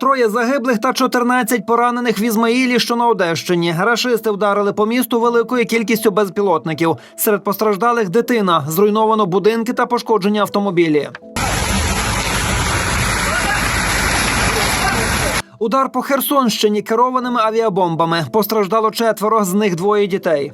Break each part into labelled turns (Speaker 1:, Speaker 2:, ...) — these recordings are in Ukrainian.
Speaker 1: Троє загиблих та 14 поранених в Ізмаїлі, що на Одещині. Рашисти вдарили по місту великою кількістю безпілотників. Серед постраждалих дитина, зруйновано будинки та пошкоджені автомобілі. Удар по Херсонщині керованими авіабомбами. Постраждало четверо, з них двоє дітей.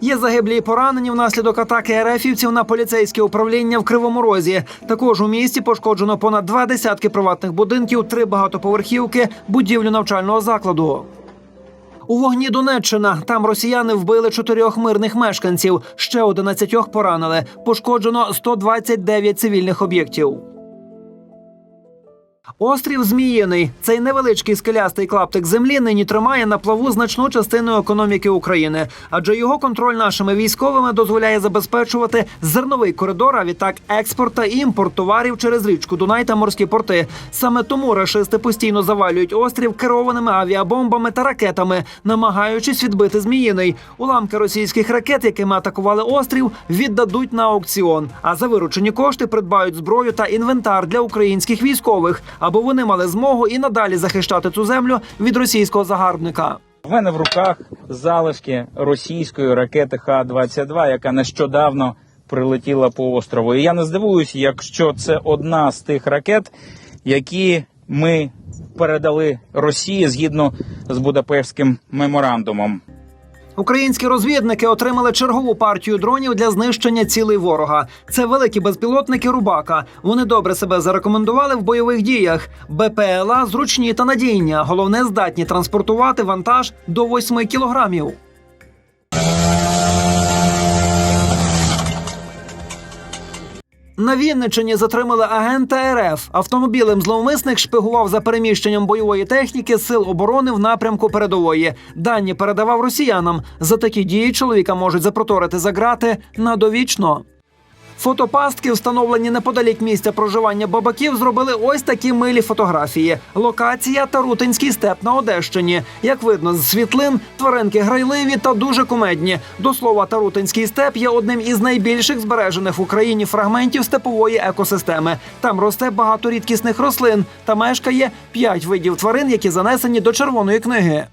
Speaker 1: Є загиблі і поранені внаслідок атаки РФівців на поліцейське управління в Кривому Розі. Також у місті пошкоджено понад два десятки приватних будинків, три багатоповерхівки, будівлю навчального закладу. У вогні Донеччина там росіяни вбили чотирьох мирних мешканців, ще 11 поранили. Пошкоджено 129 цивільних об'єктів. Острів Зміїний. Цей невеличкий скелястий клаптик землі нині тримає на плаву значну частину економіки України, адже його контроль нашими військовими дозволяє забезпечувати зерновий коридор, а відтак експорт та імпорт товарів через річку Дунай та морські порти. Саме тому рашисти постійно завалюють острів керованими авіабомбами та ракетами, намагаючись відбити Зміїний. Уламки російських ракет, якими атакували острів, віддадуть на аукціон. А за виручені кошти придбають зброю та інвентар для українських військових, аби вони мали змогу і надалі захищати цю землю від російського загарбника.
Speaker 2: У мене в руках залишки російської ракети Х-22, яка нещодавно прилетіла по острову. І я не здивуюся, якщо це одна з тих ракет, які ми передали Росії згідно з Будапештським меморандумом.
Speaker 1: Українські розвідники отримали чергову партію дронів для знищення цілей ворога. Це великі безпілотники Рубака. Вони добре себе зарекомендували в бойових діях. БПЛА зручні та надійні. Головне здатні транспортувати вантаж до 8 кілограмів. На Вінниччині затримали агента РФ. Автомобілем зловмисник шпигував за переміщенням бойової техніки сил оборони в напрямку передової. Дані передавав росіянам. За такі дії чоловіка можуть запроторити за грати на довічно. Фотопастки, встановлені неподалік місця проживання бабаків, зробили ось такі милі фотографії. Локація Тарутинський степ на Одещині. Як видно з світлин, тваринки грайливі та дуже кумедні. До слова, Тарутинський степ є одним із найбільших збережених в Україні фрагментів степової екосистеми. Там росте багато рідкісних рослин та мешкає п'ять видів тварин, які занесені до червоної книги.